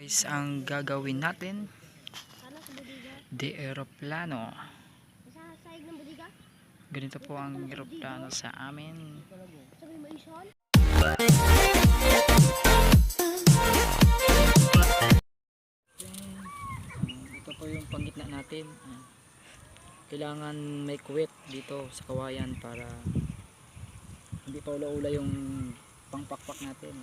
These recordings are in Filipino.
Guys, ang gagawin natin, de aeroplano. Ganito po ang aeroplano sa amin. Ito po yung panggitna natin. Kailangan may kuwet dito sa kawayan para hindi pa ula-ula yung pangpakpak natin.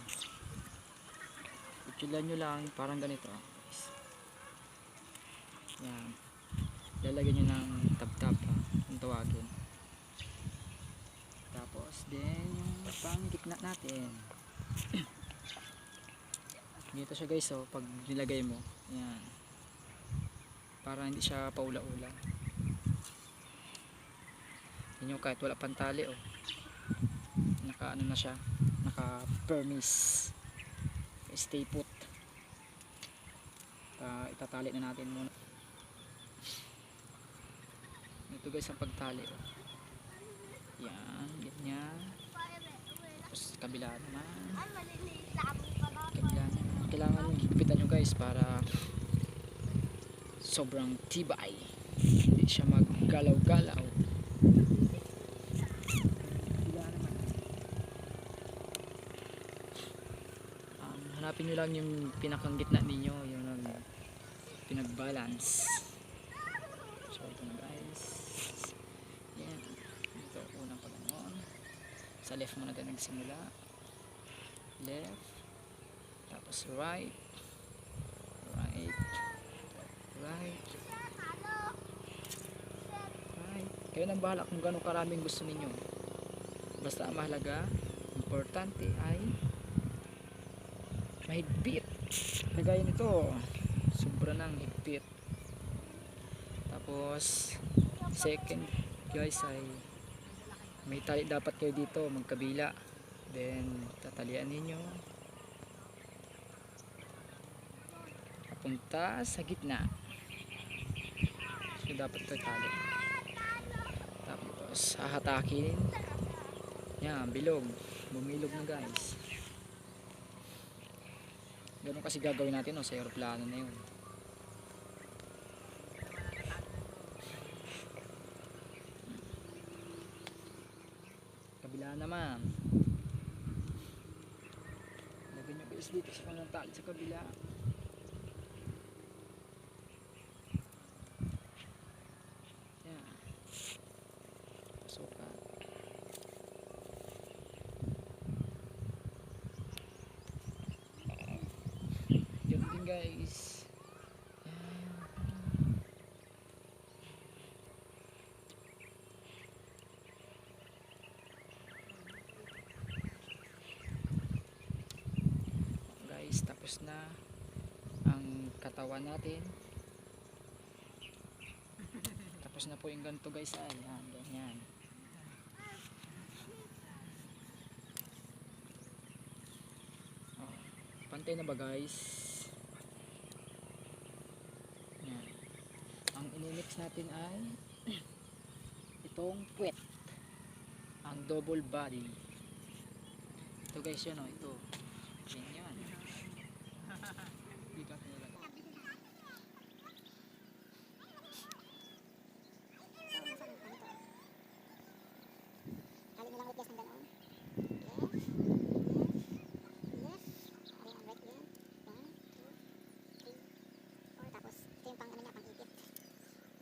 Itulan nyo lang parang ganito. guys. Yan. Lalagyan nyo ng tab-tab ha, kung tawagin. Tapos then yung panggitna natin. Ganito siya guys oh, pag nilagay mo. Yan. Para hindi siya paula-ula. Yan yung kahit wala pang tali oh. Naka ano na siya. Naka permis. Stay put. Ah, itatali na natin muna. Ito guys ang pagtali oh. Yan, ganyan. Tapos kabila naman. Kabila naman. Kailangan higpitan nyo guys para sobrang tibay. Hindi siya maggalaw-galaw. Kabila naman. Um, hanapin nyo lang yung pinakang gitna ninyo, yung nag pinag-balance. So ito na guys. Yan. Ito unang pag Sa left muna tayo nagsimula. Left. Tapos right. Right. Right. Right. Kayo nang bahala kung gano'ng karaming gusto ninyo. Basta mahalaga, importante ay mahigpit. Kagaya nito, sobra ng higpit. Tapos, second guys ay may tali dapat kayo dito magkabila. Then, tatalian ninyo. Papunta sa gitna. So, dapat ito tali. Tapos, hahatakin. Yan, bilog. Bumilog na guys. Ganun kasi gagawin natin no, sa aeroplano na yun. Kabila naman. Lagyan nyo guys dito sa kanang tali sa kabila. Yan. Pasukan. Yun din guys. Guys tapos na ang katawan natin. Tapos na po yung ganito guys. Ay yan ganyan. Oh, pantay na ba guys yan ang natin ay itong puwet. Ang double body. Ito guys yun oh ito ganyan Bigat nila. Tali mo lang ulit guys ng ganoon. Left. Left. Left. Ari ang right yan. One, two, three, four. Tapos, ito yung pang ano niya, pang ipit.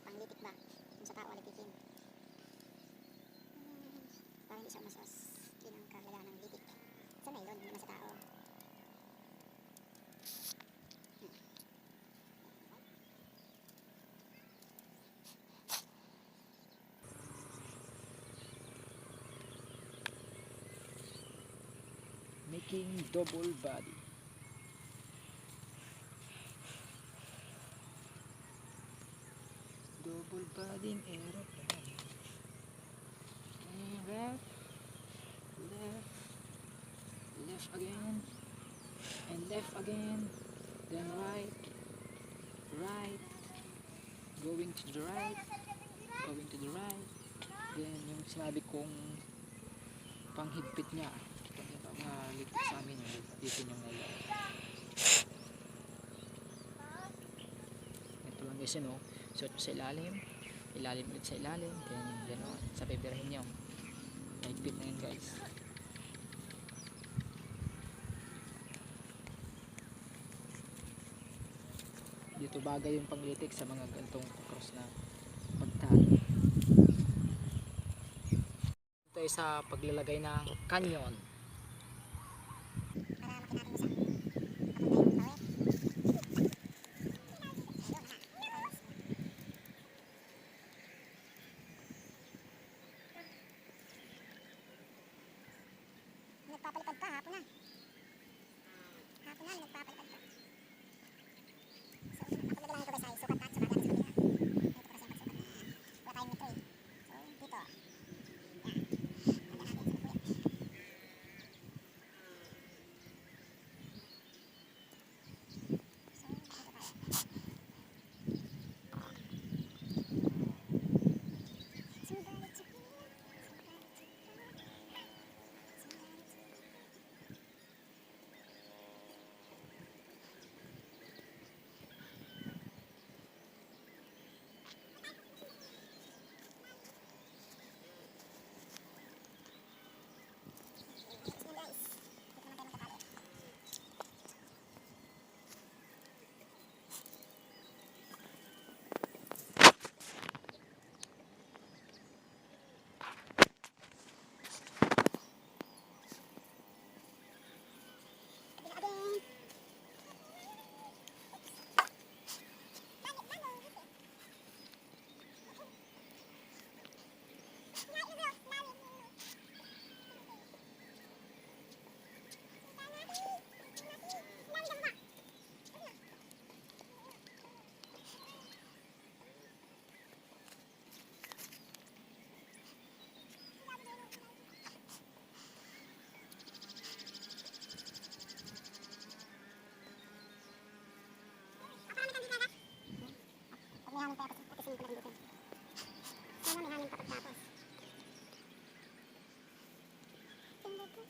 Pang litik ba? Yung sa tao, alitikin. Para hindi siya masas. Yun ang ng litik. Sa nylon, hindi naman sa tao. Making double body. Double body in aeroplane. Left, left, left again, and left again, then right, right, going to the right, going to the right, then yung sinabi kong panghigpit niya pag ito nga ligpit sa amin dito yung ngayon Guys, yun o. Suot mo sa ilalim. Ilalim ulit sa ilalim. Then, yan o. Sabay birahin Mahigpit na yun guys. Dito bagay yung panglitik sa mga gantong cross na pagtali. Ito ay sa paglalagay ng canyon. Ito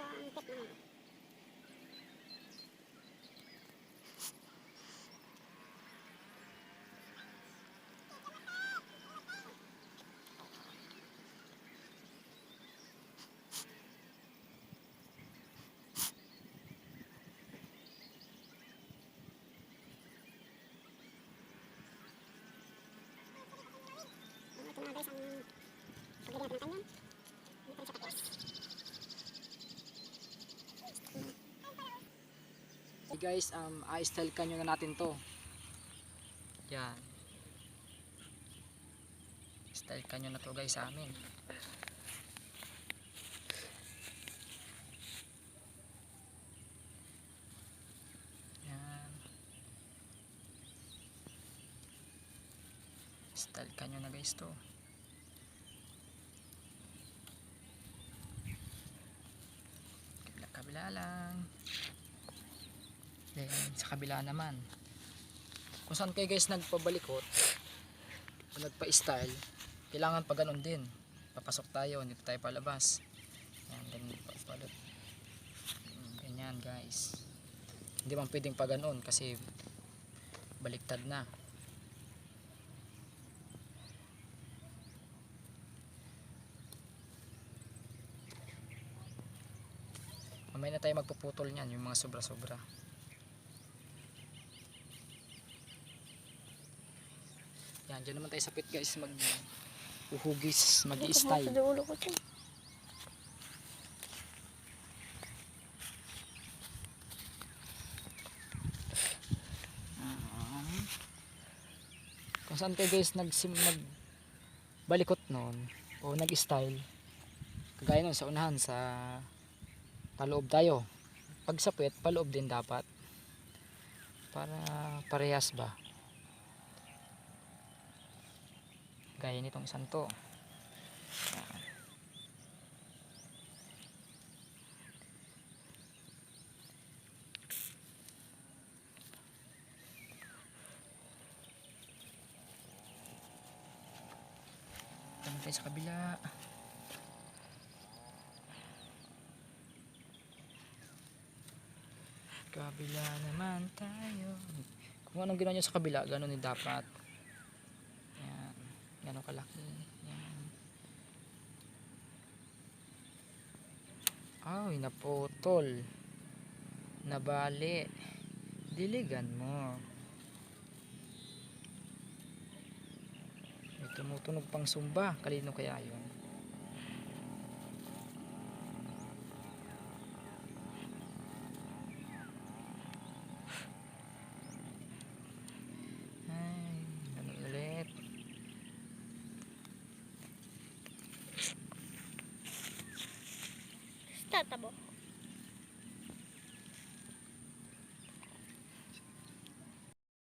ang tip naman. Ano, ito na guys ang paglagay natin ng kanyan. Dito rin sa patas. Hey guys, um, i-style canyon na natin to. Yan. Style canyon na to guys sa amin. Yan. Style canyon na guys to. Kabila, kabila lang. Then, sa kabila naman. Kung saan kayo guys nagpabalikot, o nagpa-style, kailangan pa ganun din. Papasok tayo, hindi tayo palabas. Yan, ganun pa palot. Mm, Ganyan guys. Hindi man pwedeng pa ganun kasi baliktad na. Mamaya na tayo magpuputol niyan, yung mga sobra-sobra. Yan, dyan naman tayo sa pit guys, mag uhugis, mag style ulo ko to. Kung saan kayo guys nagsim nag balikot noon o nag-style. Kagaya nun sa unahan sa paloob tayo. Pag sa pit, paloob din dapat. Para parehas ba? Gaya nitong isang to. Yan. Tumutay sa kabila. Kabila naman tayo. Kung anong ginawa nyo sa kabila, ganun din dapat. Ganun kalaki. Yan. Ay, naputol. Nabali. Diligan mo. May tumutunog pang sumba. Kalino kaya yun? Ay, ganun ulit. Tatabo.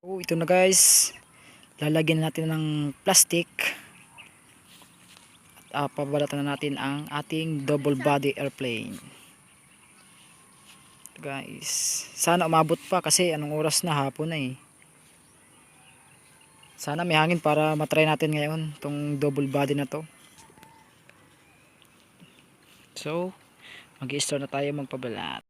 Oh, ito na guys. Lalagyan natin ng plastic. At uh, pabalatan na natin ang ating double body airplane. Guys, sana umabot pa kasi anong oras na hapon na eh. Sana may hangin para matry natin ngayon tong double body na to. So, mag-i-start na tayo magpabalat.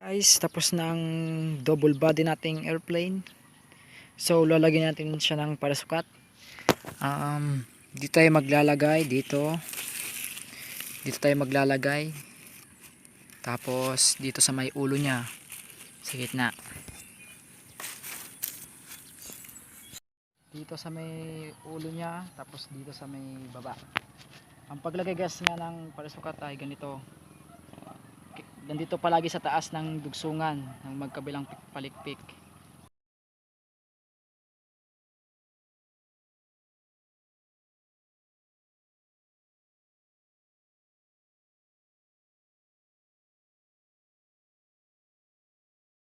Guys, tapos na ang double body nating airplane. So, lalagyan natin siya ng parasukat. Um, dito tayo maglalagay, dito. Dito tayo maglalagay. Tapos, dito sa may ulo niya. Sa gitna. Dito sa may ulo niya, tapos dito sa may baba. Ang paglagay gas nga ng parasukat ay ganito nandito palagi sa taas ng dugsungan ng magkabilang pik- palikpik